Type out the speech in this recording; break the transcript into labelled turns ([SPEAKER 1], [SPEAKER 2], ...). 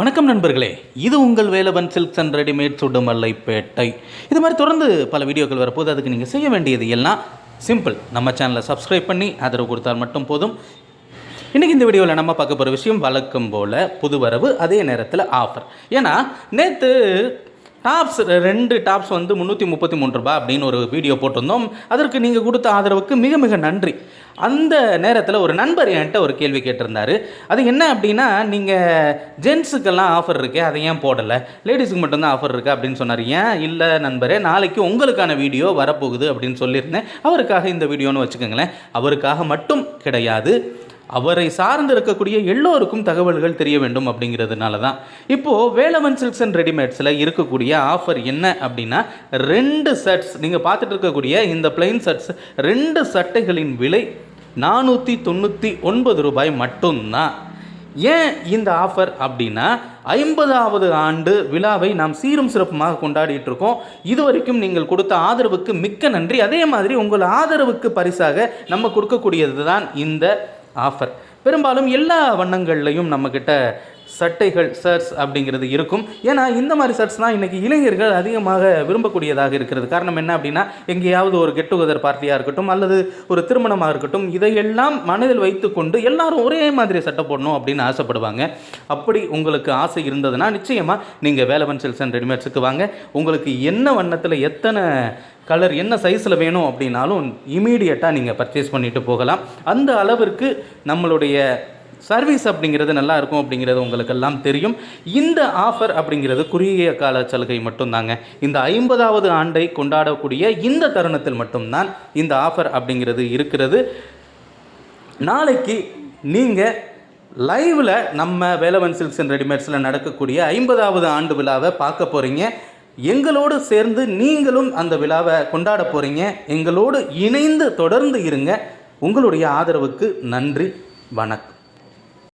[SPEAKER 1] வணக்கம் நண்பர்களே. இது உங்கள் வேலவன் சில்க்ஸ் அண்ட் ரெடிமேட் சுடுமல்லைப்பேட்டை. இது மாதிரி தொடர்ந்து பல வீடியோக்கள் வரப்போது அதுக்கு நீங்கள் செய்ய வேண்டியது எல்லாம் சிம்பிள். நம்ம சேனலை சப்ஸ்கிரைப் பண்ணி ஆதரவு கொடுத்தால் மட்டும் போதும். இன்றைக்கி இந்த வீடியோவில் நம்ம பார்க்க போகிற விஷயம் வழக்கம் போல் புதுவரவு அதே நேரத்தில் ஆஃபர் ஏன்னா நேற்று டாப்ஸ் ரெண்டு டாப்ஸ் வந்து முந்நூற்றி முப்பத்தி மூணு ரூபாய் அப்படின்னு ஒரு வீடியோ போட்டிருந்தோம். அதற்கு நீங்கள் கொடுத்த ஆதரவுக்கு மிக மிக நன்றி. அந்த நேரத்தில் ஒரு நண்பர் என்கிட்ட ஒரு கேள்வி கேட்டிருந்தார். அது என்ன அப்படின்னா நீங்கள் ஜென்ஸுக்கெல்லாம் ஆஃபர் இருக்கே அதை ஏன் போடலை? லேடிஸுக்கு மட்டும்தான் ஆஃபர் இருக்குது அப்படின்னு சொன்னார். ஏன்? இல்லை நண்பரே நாளைக்கு உங்களுக்கான வீடியோ வரப்போகுது அப்படின்னு சொல்லியிருந்தேன். அவருக்காக இந்த வீடியோன்னு வச்சுக்கோங்களேன். அவருக்காக மட்டும் கிடையாது. அவரை சார்ந்து இருக்கக்கூடிய எல்லோருக்கும் தகவல்கள் தெரிய வேண்டும் அப்படிங்கிறதுனால தான் இப்போது வேலவன் சில்க்ஸ் அண்ட் ரெடிமேட்ஸில் இருக்கக்கூடிய ஆஃபர் என்ன அப்படின்னா ரெண்டு சட்ஸ் நீங்கள் பார்த்துட்டு இருக்கக்கூடிய இந்த பிளைன் செட்ஸ் ரெண்டு சட்டைகளின் விலை நானூற்றி தொண்ணூற்றி ஒன்பது ரூபாய் மட்டும்தான். ஏன் இந்த ஆஃபர் அப்படின்னா ஐம்பதாவது ஆண்டு விழாவை நாம் சீரும் சிறப்புமாக கொண்டாடிட்டு இருக்கோம். இதுவரைக்கும் நீங்கள் கொடுத்த ஆதரவுக்கு மிக்க நன்றி. அதே மாதிரி உங்கள் ஆதரவுக்கு பரிசாக நம்ம கொடுக்கக்கூடியது தான் இந்த ஆஃபர் பெரும்பாலும் எல்லா வண்ணங்கள்லையும் நம்மக்கிட்ட சட்டைகள் ஷர்ட்ஸ் அப்படிங்கிறது இருக்கும். ஏன்னா இந்த மாதிரி ஷர்ட்ஸ் தான் இன்றைக்கி இளைஞர்கள் அதிகமாக விரும்பக்கூடியதாக இருக்கிறது. காரணம் என்ன அப்படின்னா எங்கேயாவது ஒரு கெட் டுகெதர் பார்ட்டியாக இருக்கட்டும் அல்லது ஒரு திருமணமாக இருக்கட்டும் இதையெல்லாம் மனதில் வைத்துக்கொண்டு எல்லாரும் ஒரே மாதிரி சட்டை போடணும் அப்படின்னு ஆசைப்படுவாங்க. அப்படி உங்களுக்கு ஆசை இருந்ததுன்னா நிச்சயமாக நீங்கள் வேலவன் சில்ஸ் அண்ட் ரெடிமேட்ஸுக்கு வாங்க. உங்களுக்கு என்ன வண்ணத்தில் எத்தனை கலர் என்ன சைஸில் வேணும் அப்படின்னாலும் இமீடியட்டாக நீங்கள் பர்ச்சேஸ் பண்ணிட்டு போகலாம். அந்த அளவிற்கு நம்மளுடைய சர்வீஸ் அப்படிங்கிறது நல்லா இருக்கும் அப்படிங்கிறது உங்களுக்கெல்லாம் தெரியும். இந்த ஆஃபர் அப்படிங்கிறது குறுகிய கால சலுகை மட்டும்தாங்க. இந்த ஐம்பதாவது ஆண்டை கொண்டாடக்கூடிய இந்த தருணத்தில் மட்டும்தான் இந்த ஆஃபர் அப்படிங்கிறது இருக்கிறது. நாளைக்கு நீங்கள் லைவில் நம்ம வேலவன் சில்க்ஸ் அண்ட் ரெடிமேட்ஸில் நடக்கக்கூடிய ஐம்பதாவது ஆண்டு விழாவை பார்க்க போகிறீங்க எங்களோடு சேர்ந்து நீங்களும் அந்த விழாவை கொண்டாட போகிறீங்க எங்களோடு இணைந்து தொடர்ந்து இருங்க. உங்களுடைய ஆதரவுக்கு நன்றி. வணக்கம்.